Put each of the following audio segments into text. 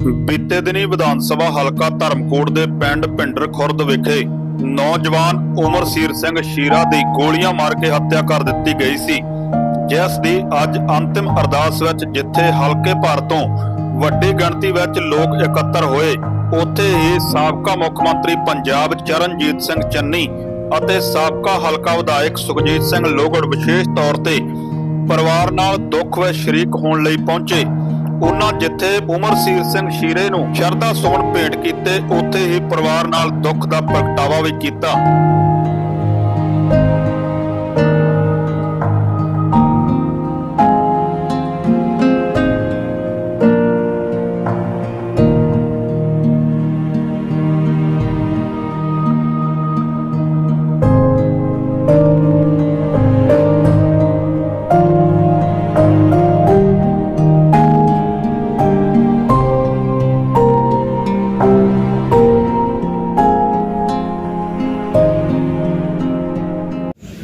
ਬੀਤੇ ਦਿਨੀ ਵਿਧਾਨ ਸਭਾ ਹਲਕਾ ਧਰਮਕੋਟ ਦੇ ਪਿੰਡ ਭਿੰਡਰ ਖੁਰਦ ਵਿਖੇ ਨੌਜਵਾਨ ਉਮਰਸੀਰ ਸਿੰਘ ਸ਼ੀਰਾ ਦੀ ਗੋਲੀਆਂ ਮਾਰ ਕੇ ਹੱਤਿਆ ਕਰ ਦਿੱਤੀ ਗਈ ਸੀ, ਜਿਸ ਦੀ ਅੱਜ ਅੰਤਿਮ ਅਰਦਾਸ ਵਿੱਚ ਜਿੱਥੇ ਹਲਕੇ ਭਰ ਤੋਂ ਵੱਡੀ ਗਿਣਤੀ ਵਿੱਚ ਲੋਕ ਇਕੱਤਰ ਹੋਏ, ਉੱਥੇ ਹੀ ਸਾਬਕਾ ਮੁੱਖ ਮੰਤਰੀ ਪੰਜਾਬ ਚਰਨਜੀਤ ਸਿੰਘ ਚੰਨੀ ਅਤੇ ਸਾਬਕਾ ਹਲਕਾ ਵਿਧਾਇਕ ਸੁਖਜੀਤ ਸਿੰਘ ਲੋਗੜ ਵਿਸ਼ੇਸ਼ ਤੌਰ ਤੇ ਪਰਿਵਾਰ ਨਾਲ ਦੁੱਖ ਵਿੱਚ ਸ਼ਰੀਕ ਹੋਣ ਲਈ ਪਹੁੰਚੇ। ਉਹਨਾਂ ਜਿੱਥੇ ਉਮਰਸੀਰ ਸਿੰਘ ਸ਼ੀਰੇ ਨੂੰ ਸ਼ਰਧਾ ਸੁਮਨ ਭੇਟ ਕੀਤੇ, ਉੱਥੇ ਹੀ ਪਰਿਵਾਰ ਨਾਲ ਦੁੱਖ ਦਾ ਪ੍ਰਗਟਾਵਾ ਵੀ ਕੀਤਾ।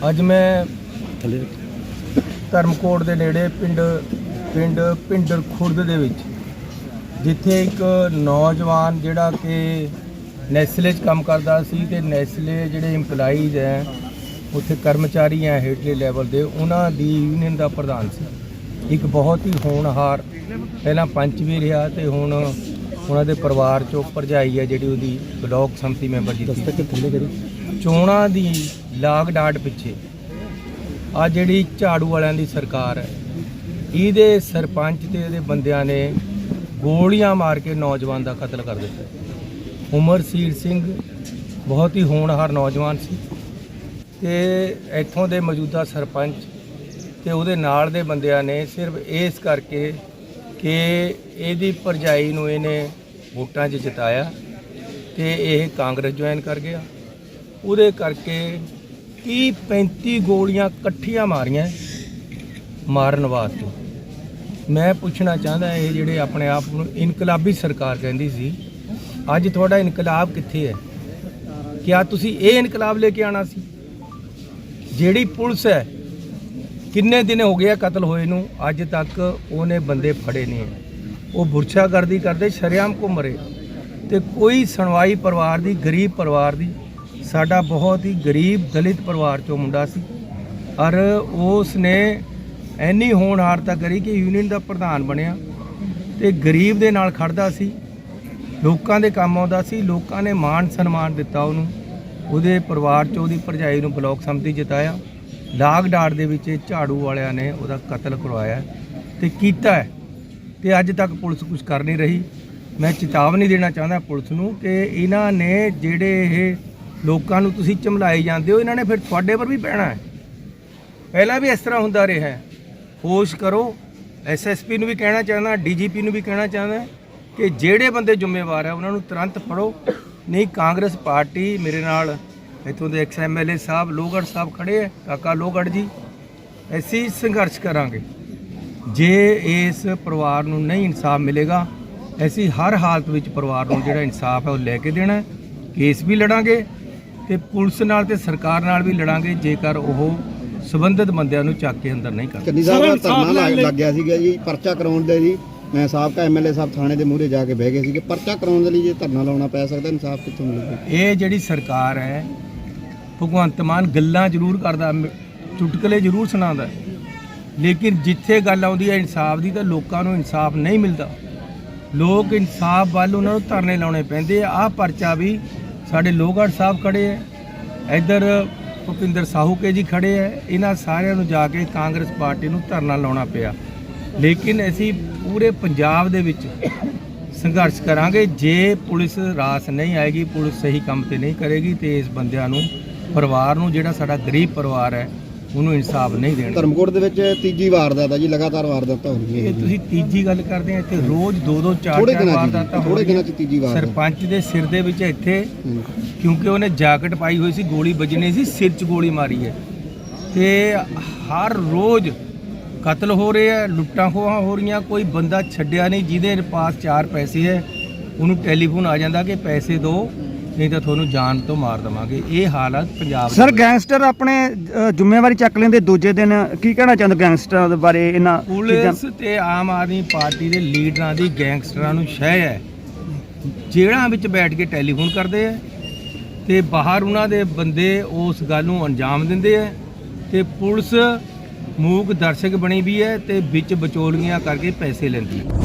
ਅੱਜ ਮੈਂ ਧਰਮਕੋਟ ਦੇ ਨੇੜੇ ਪਿੰਡ ਪਿੰਡ ਪਿੰਡਰ ਖੁਰਦ ਦੇ ਵਿੱਚ, ਜਿੱਥੇ ਇੱਕ ਨੌਜਵਾਨ ਜਿਹੜਾ ਕਿ ਨੈਸਲੇ 'ਚ ਕੰਮ ਕਰਦਾ ਸੀ ਤੇ ਨੈਸਲੇ ਜਿਹੜੇ EMPLOYEES ਹੈ, ਉੱਥੇ ਕਰਮਚਾਰੀ ਹੈ ਹੇਠਲੇ ਲੈਵਲ ਦੇ, ਉਹਨਾਂ ਦੀ ਯੂਨੀਅਨ ਦਾ ਪ੍ਰਧਾਨ ਸੀ। ਇੱਕ ਬਹੁਤ ਹੀ ਹੋਣਹਾਰ, ਪਹਿਲਾਂ ਪੰਚ ਵੀ ਰਿਹਾ ਤੇ ਹੁਣ ਉਹਨਾਂ ਦੇ ਪਰਿਵਾਰ ਚੋਂ ਭਰਜਾਈ ਹੈ ਜਿਹੜੀ ਉਹਦੀ ਬਲਾਕ ਸੰਮਤੀ ਮੈਂਬਰ ਜੀ ਚੋਣਾਂ ਦੀ ਲਾਗ ਡਾਟ ਪਿੱਛੇ ਆ ਜਿਹੜੀ ਝਾੜੂ ਵਾਲਿਆਂ ਦੀ ਸਰਕਾਰ ਹੈ, ਇਹਦੇ ਸਰਪੰਚ ਤੇ ਇਹਦੇ ਬੰਦਿਆਂ ਨੇ ਗੋਲੀਆਂ ਮਾਰ ਕੇ ਨੌਜਵਾਨ ਦਾ ਕਤਲ ਕਰ ਦਿੱਤਾ। ਉਮਰਸੀਰ ਸਿੰਘ ਬਹੁਤ ਹੀ ਹੋਣਹਾਰ ਨੌਜਵਾਨ ਸੀ ਤੇ ਇੱਥੋਂ ਦੇ ਮੌਜੂਦਾ ਸਰਪੰਚ ਤੇ ਉਹਦੇ ਨਾਲ ਦੇ ਬੰਦਿਆਂ ਨੇ ਸਿਰਫ ਇਸ ਕਰਕੇ ਕਿ ਇਹਦੀ ਭਰਜਾਈ ਨੂੰ ਇਹਨੇ ਵੋਟਾਂ 'ਚ ਜਿਤਾਇਆ ਤੇ ਇਹ ਕਾਂਗਰਸ ਜੁਆਇਨ ਕਰ ਗਿਆ। ਉਹਦੇ ਕਰਕੇ 30 35 ਗੋਲੀਆਂ ਇਕੱਠੀਆਂ ਮਾਰੀਆਂ ਮਾਰਨ ਵਾਸਤੇ। ਮੈਂ ਪੁੱਛਣਾ ਚਾਹੁੰਦਾ, ਇਹ ਜਿਹੜੇ ਆਪਣੇ ਆਪ ਨੂੰ ਇਨਕਲਾਬੀ ਸਰਕਾਰ ਕਹਿੰਦੀ ਸੀ, ਅੱਜ ਤੁਹਾਡਾ ਇਨਕਲਾਬ ਕਿੱਥੇ ਹੈ? ਕਿਆ ਤੁਸੀਂ ਇਹ ਇਨਕਲਾਬ ਲੈ ਕੇ ਆਣਾ ਸੀ? ਜਿਹੜੀ ਪੁਲਿਸ ਹੈ, ਕਿੰਨੇ ਦਿਨ ਹੋ ਗਏ ਆ ਕਤਲ ਹੋਏ ਨੂੰ, ਅੱਜ ਤੱਕ ਉਹਨੇ ਬੰਦੇ ਫੜੇ ਨਹੀਂ ਉਹ ਬੁਰਛਾਗਰਦੀ ਕਰਦੇ, ਸ਼ਰੇਆਮ ਘੁੰਮ ਰਹੇ। ਤੇ ਕੋਈ ਸੁਣਵਾਈ ਪਰਿਵਾਰ ਦੀ, ਗਰੀਬ ਪਰਿਵਾਰ ਦੀ ਸਾਡਾ ਬਹੁਤ ਹੀ ਗਰੀਬ ਦਲਿਤ ਪਰਿਵਾਰ ਚੋਂ ਮੁੰਡਾ ਸੀ। ਔਰ ਉਸ ਨੇ ਐਨੀ ਹੋਣਹਾਰਤਾ ਕਰੀ ਕਿ ਯੂਨੀਅਨ ਦਾ ਪ੍ਰਧਾਨ ਬਣਿਆ ਤੇ ਗਰੀਬ ਦੇ ਨਾਲ ਖੜਦਾ ਸੀ। ਲੋਕਾਂ ਦੇ ਕੰਮ ਆਉਂਦਾ ਸੀ, ਲੋਕਾਂ ਨੇ ਮਾਣ ਸਨਮਾਨ ਦਿੱਤਾ ਉਹਨੂੰ। ਉਹਦੇ ਪਰਿਵਾਰ 'ਚੋਂ ਉਹਦੀ ਭਰਜਾਈ ਨੂੰ ਬਲਾਕ ਸੰਮਤੀ ਜਿਤਾਇਆ। ਲਾਗ ਡਾੜ ਦੇ ਵਿੱਚ ਝਾੜੂ ਵਾਲਿਆਂ ਨੇ ਉਹਦਾ ਕਤਲ ਕਰਵਾਇਆ ਤੇ ਕੀਤਾ ਹੈ। ਤੇ ਅੱਜ ਤੱਕ ਪੁਲਿਸ ਕੁਝ ਕਰ ਨਹੀਂ ਰਹੀ। ਮੈਂ ਚੇਤਾਵਨੀ ਦੇਣਾ ਚਾਹੁੰਦਾ ਪੁਲਿਸ ਨੂੰ ਕਿ ਇਹਨਾਂ ਨੇ ਜਿਹੜੇ ਇਹ ਲੋਕਾਂ ਨੂੰ ਤੁਸੀਂ ਚਮਲਾਏ ਜਾਂਦੇ ਹੋ, ਇਹਨਾਂ ਨੇ ਫਿਰ ਤੁਹਾਡੇ ਪਰ ਵੀ ਪੈਣਾ ਹੈ। ਪਹਿਲਾਂ ਵੀ ਇਸ ਤਰ੍ਹਾਂ ਹੁੰਦਾ ਰਿਹਾ ਹੈ। ਹੋਸ਼ ਕਰੋ ਐਸਐਸਪੀ ਨੂੰ ਵੀ ਕਹਿਣਾ ਚਾਹੁੰਦਾ ਡੀਜੀਪੀ ਨੂੰ ਵੀ ਕਹਿਣਾ ਚਾਹੁੰਦਾ ਕਿ ਜਿਹੜੇ ਬੰਦੇ ਜ਼ਿੰਮੇਵਾਰ ਹੈ, ਉਹਨਾਂ ਨੂੰ ਤੁਰੰਤ ਫੜੋ। ਨਹੀਂ, ਕਾਂਗਰਸ ਪਾਰਟੀ ਮੇਰੇ ਨਾਲ, ਇੱਥੋਂ ਦੇ ਐਕਸ ਐਮਐਲਏ ਸਾਹਿਬ, ਲੋਹਗੜ੍ਹ ਸਾਹਿਬ ਖੜੇ ਹੈ, ਕਾਕਾ ਲੋਹਗੜ੍ਹ ਜੀ। ਅਸੀਂ ਸੰਘਰਸ਼ ਕਰਾਂਗੇ। ਜੇ ਇਸ ਪਰਿਵਾਰ ਨੂੰ ਨਹੀਂ ਇਨਸਾਫ ਮਿਲੇਗਾ, ਅਸੀਂ ਹਰ ਹਾਲਤ ਵਿੱਚ ਪਰਿਵਾਰ ਨੂੰ ਜਿਹੜਾ ਇਨਸਾਫ ਹੈ, ਉਹ ਲੈ ਕੇ ਦੇਣਾ ਕੇਸ ਵੀ ਲੜਾਂਗੇ। ਤੇ ਪੁਲਿਸ ਨਾਲ ਤੇ ਸਰਕਾਰ ਨਾਲ ਵੀ ਲੜਾਂਗੇ ਜੇਕਰ ਉਹ ਸਬੰਧਿਤ ਬੰਦਿਆਂ ਨੂੰ ਚੱਕ ਕੇ ਅੰਦਰ ਨਹੀਂ ਕਰਦੇ। ਚੰਨੀ ਸਾਹਿਬ ਦਾ ਧਰਨਾ ਲੱਗ- ਲੱਗ ਗਿਆ ਸੀਗਾ ਜੀ ਪਰਚਾ ਕਰਾਉਣ ਦੇ ਜੀ। ਮੈਂ ਸਾਬਕਾ ਐਮਐਲਏ ਸਾਹਿਬ ਥਾਣੇ ਦੇ ਮੂਹਰੇ ਜਾ ਕੇ ਬਹਿ ਗਏ ਸੀਗੇ। ਪਰਚਾ ਕਰਾਉਣ ਦੇ ਲਈ ਜੇ ਧਰਨਾ ਲਾਉਣਾ ਪੈ ਸਕਦਾ ਇਨਸਾਫ ਕਿੱਥੋਂ ਮਿਲੂਗਾ? ਇਹ ਜਿਹੜੀ ਸਰਕਾਰ ਹੈ ਭਗਵੰਤ ਮਾਨ ਗੱਲਾਂ ਜ਼ਰੂਰ ਕਰਦਾ ਚੁਟਕਲੇ ਜ਼ਰੂਰ ਸੁਣਾਉਂਦਾ। ਲੇਕਿਨ ਜਿੱਥੇ ਗੱਲ ਆਉਂਦੀ ਹੈ ਇਨਸਾਫ ਦੀ ਤਾਂ ਲੋਕਾਂ ਨੂੰ ਇਨਸਾਫ ਨਹੀਂ ਮਿਲਦਾ। ਲੋਕ ਇਨਸਾਫ ਵੱਲ ਉਹਨਾਂ ਨੂੰ ਧਰਨੇ ਲਾਉਣੇ ਪੈਂਦੇ ਆ। ਆਹ ਪਰਚਾ ਵੀ ਸਾਡੇ ਲੋਹਗੜ੍ਹ ਸਾਹਿਬ ਖੜੇ ਹੈ ਇੱਧਰ ਭੁਪਿੰਦਰ ਸਾਹੂ ਕੇ ਜੀ ਖੜੇ ਹੈ ਇਹਨਾਂ ਸਾਰਿਆਂ ਨੂੰ ਜਾ ਕੇ ਕਾਂਗਰਸ ਪਾਰਟੀ ਨੂੰ ਧਰਨਾ ਲਾਉਣਾ ਪਿਆ। ਲੇਕਿਨ ਅਸੀਂ ਪੂਰੇ ਪੰਜਾਬ ਦੇ ਵਿੱਚ ਸੰਘਰਸ਼ ਕਰਾਂਗੇ। ਜੇ ਪੁਲਿਸ ਰਾਸ ਨਹੀਂ ਆਏਗੀ, ਪੁਲਿਸ ਸਹੀ ਕੰਮ ਤੇ ਨਹੀਂ ਕਰੇਗੀ ਤੇ ਇਸ ਬੰਦਿਆਂ ਨੂੰ, ਪਰਿਵਾਰ ਨੂੰ, ਜਿਹੜਾ ਸਾਡਾ ਗਰੀਬ ਪਰਿਵਾਰ ਹੈ ਉਹਨੂੰ ਇਨਸਾਫ ਨਹੀਂ ਦੇਣਗੇ ਧਰਮਕੋਟ ਦੇ ਵਿੱਚ ਤੀਜੀ ਵਾਰਦਾਤ ਆ ਜੀ ਲਗਾਤਾਰ ਵਾਰਦਾਤਾਂ ਹੋ ਰਹੀਆਂ ਇਹ ਤੁਸੀਂ ਤੀਜੀ ਗੱਲ ਕਰਦੇ ਆ ਇੱਥੇ ਰੋਜ਼ ਦੋ ਦੋ ਚਾਰ ਥੋੜੇ ਚਾਰ ਦਿਨਾਂ ਵਾਰਦਾਤਾਂ ਚ ਥੋੜੇ। ਦਿਨਾਂ ਚ ਤੀਜੀ ਵਾਰਦਾਤ। ਸਰਪੰਚ ਦੇ ਸਿਰ ਦੇ ਵਿੱਚ ਇੱਥੇ। ਕਿਉਂਕਿ ਉਹਨੇ ਜੈਕਟ ਪਾਈ ਹੋਈ ਸੀ ਗੋਲੀ ਵੱਜਣੀ ਸੀ ਸਿਰ 'ਚ ਗੋਲੀ ਮਾਰੀ ਹੈ। ਤੇ ਹਰ ਰੋਜ਼ ਕਤਲ ਹੋ ਰਹੇ ਆ ਲੁੱਟਾਂ ਖੋਹਾਂ ਹੋ ਰਹੀਆਂ ਕੋਈ ਬੰਦਾ ਛੱਡਿਆ ਨਹੀਂ ਜਿਹਦੇ ਪਾਸ ਚਾਰ ਪੈਸੇ ਹੈ ਉਹਨੂੰ ਟੈਲੀਫੋਨ ਆ ਜਾਂਦਾ ਕਿ ਪੈਸੇ ਦਿਓ ਨਹੀਂ ਤਾਂ ਤੁਹਾਨੂੰ ਜਾਨ ਤੋਂ ਮਾਰ ਦੇਵਾਂਗੇ। ਇਹ ਹਾਲਤ ਪੰਜਾਬ ਸਰ ਗੈਂਗਸਟਰ ਆਪਣੇ ਅ, ਜ਼ਿੰਮੇਵਾਰੀ ਚੱਕ ਲੈਂਦੇ ਦੂਜੇ ਦਿਨ। ਕੀ ਕਹਿਣਾ ਚਾਹੁੰਦੇ ਗੈਂਗਸਟਰਾਂ ਦੇ ਬਾਰੇ? ਇਹਨਾਂ ਚੀਜ਼ਾਂ ਪੁਲਿਸ ਤੇ ਆਮ ਆਦਮੀ ਪਾਰਟੀ ਦੇ ਲੀਡਰਾਂ ਦੀ ਗੈਂਗਸਟਰਾਂ ਨੂੰ ਸ਼ਹਿ ਹੈ। ਜੇਲ੍ਹਾਂ ਵਿੱਚ ਬੈਠ ਕੇ ਟੈਲੀਫੋਨ ਕਰਦੇ ਆ ਤੇ ਬਾਹਰ ਉਹਨਾਂ ਦੇ ਬੰਦੇ ਉਸ ਗੱਲ ਨੂੰ ਅੰਜਾਮ ਦਿੰਦੇ ਆ ਤੇ ਪੁਲਿਸ ਮੂਕ ਦਰਸ਼ਕ ਬਣੀ ਵੀ ਹੈ ਤੇ ਵਿੱਚ ਵਿਚੋਲੀਆਂ ਕਰਕੇ ਪੈਸੇ ਲੈਂਦੀ ਹੈ।